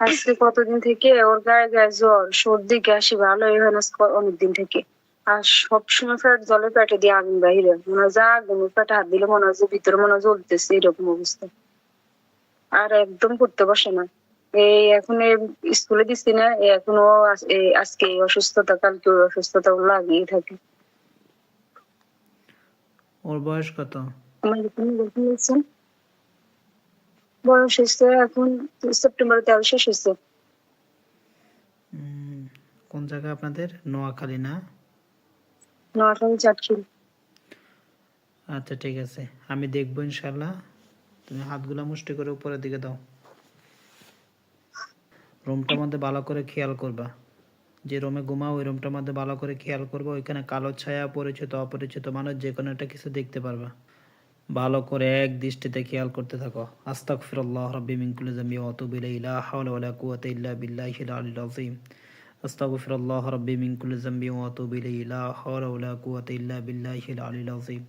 আজকে কতদিন থেকে ওর গায়ে গায়ে জ্বর? সর্দি কাশি ভালো এখানে অনেকদিন থেকে। আর সবসময় পেট জলে পেটে দিয়ে আগুন বাইরে মনে হয় যে আগুন পেটে হাত দিলে মনে হয় যে ভিতরে মনে হয় জ্বলতেছে এরকম অবস্থা। আর একদম পড়তে বসে না। এই এখন স্কুলে দিচ্ছি না এখনও এই আজকে এই অসুস্থতা কালকে ওই অসুস্থতা ও লাগিয়ে থাকে। ওর বয়স কত? আমার বয়স হয়েছে এখন সেপ্টেম্বর তেরো শেষ হয়েছে। কোন জায়গা আপনাদের? নোয়াখালী না? নোয়াখালী চাটখিল আচ্ছা ঠিক আছে। আমি দেখব ইনশাল্লাহ তুমি হাতগুলা মুষ্টি করে উপরের দিকে দাও। রুমটার মধ্যে ভালো করে খেয়াল করবা। যে রুমে ঘুমাও ওই রুমটার মধ্যে ভালো করে খেয়াল করবা। ওইখানে কালো ছায়া পরিচিত অপরিচিত মানুষ যে কোনো একটা কিছু দেখতে পারবা। ভালো করে এক দৃষ্টিতে খেয়াল করতে থাকো আস্তাগফিরুল্লাহ রাব্বি মিন কুল্লি যামবি ওয়া আতুবু ইলাইহি লা হাওলা ওয়া লা কুওয়াতা ইল্লা বিল্লাহিল আলিyyil আযীম আস্তাগফিরুল্লাহ রাব্বি মিন কুল্লি যামবি ওয়া আতুবু ইলাইহি লা হাওলা ওয়া লা কুওয়াতা ইল্লা বিল্লাহিল আলিyyil আযীম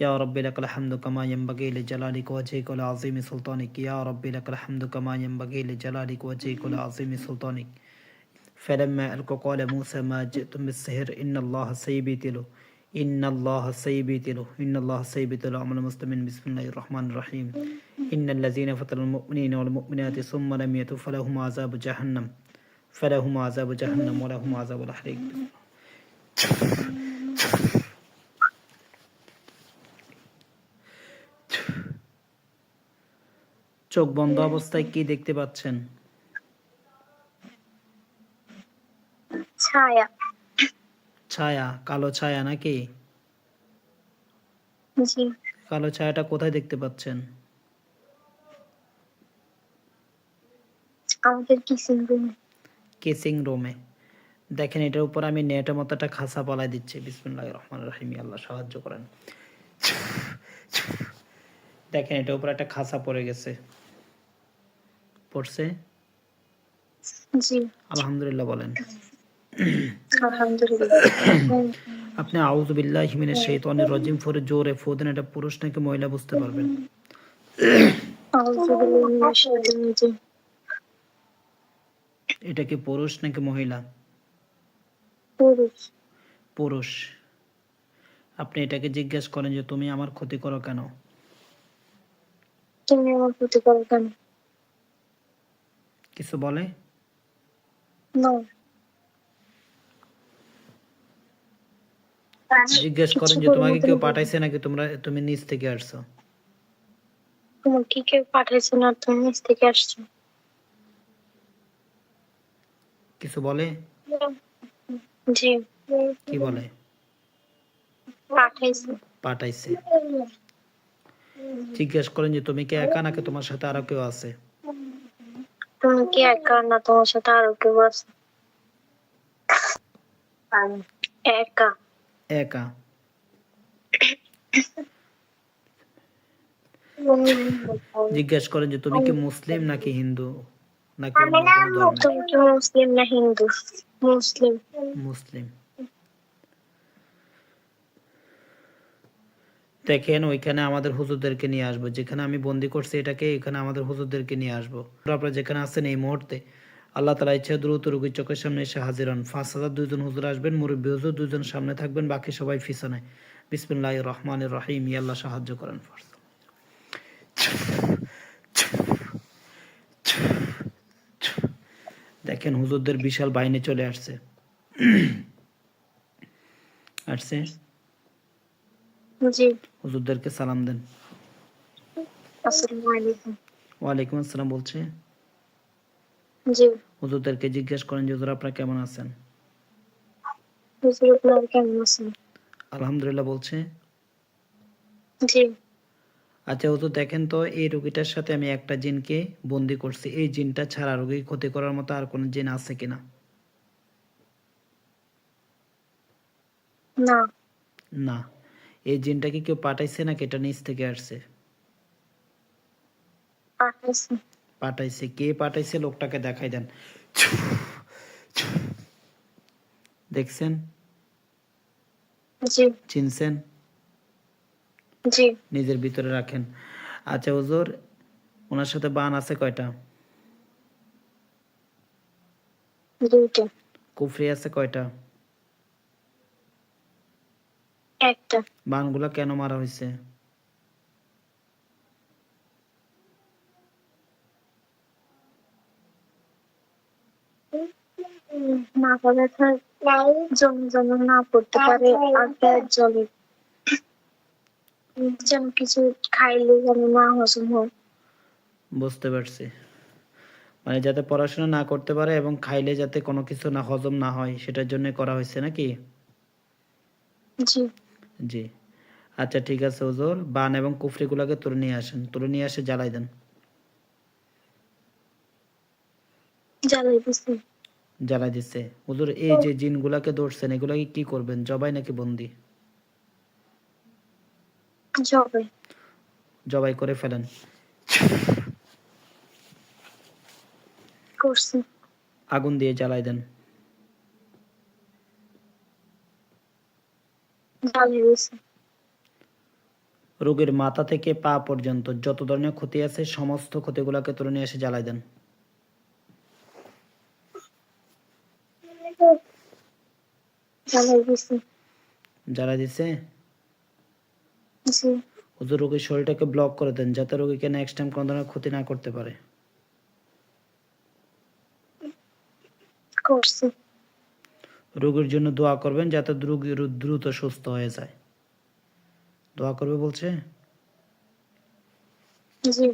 يا رب لك الحمد كما ينبغي لجلالك وجهك ولعظيم سلطانك يا رب لك الحمد كما ينبغي لجلالك وجهك ولعظيم سلطانك فلما ألقوا قال موسى ما جئتم بالسحر إن الله سيبتله ইন্নাল্লাহ সাইবিতিল ইন্নাল্লাহ সাইবিতুল আমল মুসলিমিন। বিসমিল্লাহির রহমানির রহিম। ইন্নাল্লাযীনা ফাতালুল মুমিনিনা ওয়াল মুমিনাতি সুম্মা লাম ইয়াতুফালাহুম আযাবু জাহান্নাম। ফালাহুম আযাবু জাহান্নাম ওয়া লাহুম আযাবুল হারিক চোখ বন্ধ অবস্থায় কি দেখতে পাচ্ছেন? ছায়া। ছায়া কালো ছায়া নাকি? কালো ছায়াটা কোথায় দেখতে পাচ্ছেন? আমাদের কিসিং রুমে কেসিং রুমে দেখেন এটার উপর আমি নেটের মতো একটা খাসা পালাই দিচ্ছি। বিসমুল্লাহ রহমান রহিম আল্লাহ সাহায্য করেন। দেখেন এটার উপর একটা খাসা পড়ে গেছে। পড়ছে? জি। আলহামদুলিল্লাহ বলেন। আপনি আউযু বিল্লাহি মিনাশ শাইতানির রাজিম ফরে জোরে ফু দেন এটা পুরুষ নাকি মহিলা বুঝতে পারবেন। এটা কি পুরুষ নাকি মহিলা? পুরুষ। পুরুষ। আপনি এটাকে জিজ্ঞেস করেন যে তুমি আমার ক্ষতি করো কেন? তুমি আমার প্রতি করো কেন? কিছু বলে? না। জিজ্ঞেস করেন যে তোমাকে কেউ পাঠাইছে নাকি? তোমরা তুমি নিজ থেকে আসছো? তোমার কি কেউ পাঠাইছে না? তুমি নিচ থেকে আসছো। কিছু বলে? জি। কি বলে? পাঠাইছে। পাঠাইছে। জিজ্ঞেস করেন যে তুমি কি একা নাকি তোমার সাথে আরও কেউ আছে? তুমি কি একা না তোমার সাথে আরও কেউ আছে? একা। একা? জিজ্ঞেস করেন যে তুমি কি মুসলিম নাকি হিন্দু? নাকি মুসলিম না হিন্দু? মুসলিম। মুসলিম। দেখেন ওইখানে আমাদের হুজুরদেরকে নিয়ে আসব। যেখানে আমি বন্দি করছি এটাকে এখানে আমাদের হুজুরদেরকে নিয়ে আসব। আপনারা যেখানে আছেন এই মুহূর্তে আল্লাহ তালা ইচ্ছা দ্রুত রুগীর চোখের সামনে এসে হাজির হন। পাঁচ হাজার দুইজন হুজুর আসবেন মুরব্বী হুজুর দুইজন সামনে থাকবেন বাকি সবাই পিছনে। বিসমিল্লাহ রহমান রহিম আল্লাহ সাহায্য করেন ফার্স্ট দেখেন হুজুরদের বিশাল বাহিনী চলে আসছে। আসছে? হুজুরদেরকে সালাম দেন। আসসালামু আলাইকুম। ওয়ালাইকুম আসসালাম বলছে। জি। হুজুরদেরকে জিজ্ঞেস করেন যে হুজুর আপনারা কেমন আছেন? হুজুর আপনার কেমন আছেন? আলহামদুলিল্লাহ বলছে। জি। আচ্ছা হুজুর দেখেন তো এই রোগীটার সাথে আমি একটা জিনকে বন্দি করছি। এই জিনটা ছাড়া রোগী ক্ষতি করার মতো আর কোনো জিন আছে কিনা না। না। এই জিনটাকে কেউ পাঠাইছে নাকি? এটা নিচ থেকে আসছে। পাঠাইছে। পাঠাইছে কে পাঠাইছে লোকটাকে দেখাই দেন। দেখছেন? চিনছেন? নিজের ভিতরে রাখেন। আচ্ছা হুজুর ওনার সাথে বান আছে কয়টা? কুফরি আছে কয়টা? একটা। বানগুলা কেন মারা হয়েছে মাথা ব্যথা জম যেন না পড়তে পারে আর জলে যেন কিছু খাইলে যেন না হজম হয়। বুঝতে পারছি। মানে যাতে পড়াশোনা না করতে পারে এবং খাইলে যাতে কোনো কিছু না হজম না হয় সেটার জন্য করা হয়েছে নাকি? জি। জি। আচ্ছা ঠিক আছে হুজুর। বান এবং কুফরিগুলাকে তুলে নিয়ে আসেন। তুলে নিয়ে এসে জ্বালাই দেন। জ্বালাই দিছে। হুজুর এই যে জিনগুলাকে ধরছেন এগুলাকে কি করবেন? জবাই নাকি বন্দি? জবাই। করে ফেলেন। আগুন দিয়ে জ্বালাই দেন। রোগীর মাথা থেকে পা পর্যন্ত যত ধরনের ক্ষতি আছে সমস্ত ক্ষতিগুলোকে তুলে নিয়ে এসে জ্বালাই দেন। জ্বালাই দিছে? হুজুর রোগীর শরীরটাকে ব্লক করে দেন যাতে রোগীকে নেক্সট টাইম কোনো ধরনের ক্ষতি না করতে পারে। রোগীর জন্য দোয়া করবেন যাতে রোগী দ্রুত সুস্থ হয়ে যায়। দোয়া করবে বলছে? জি।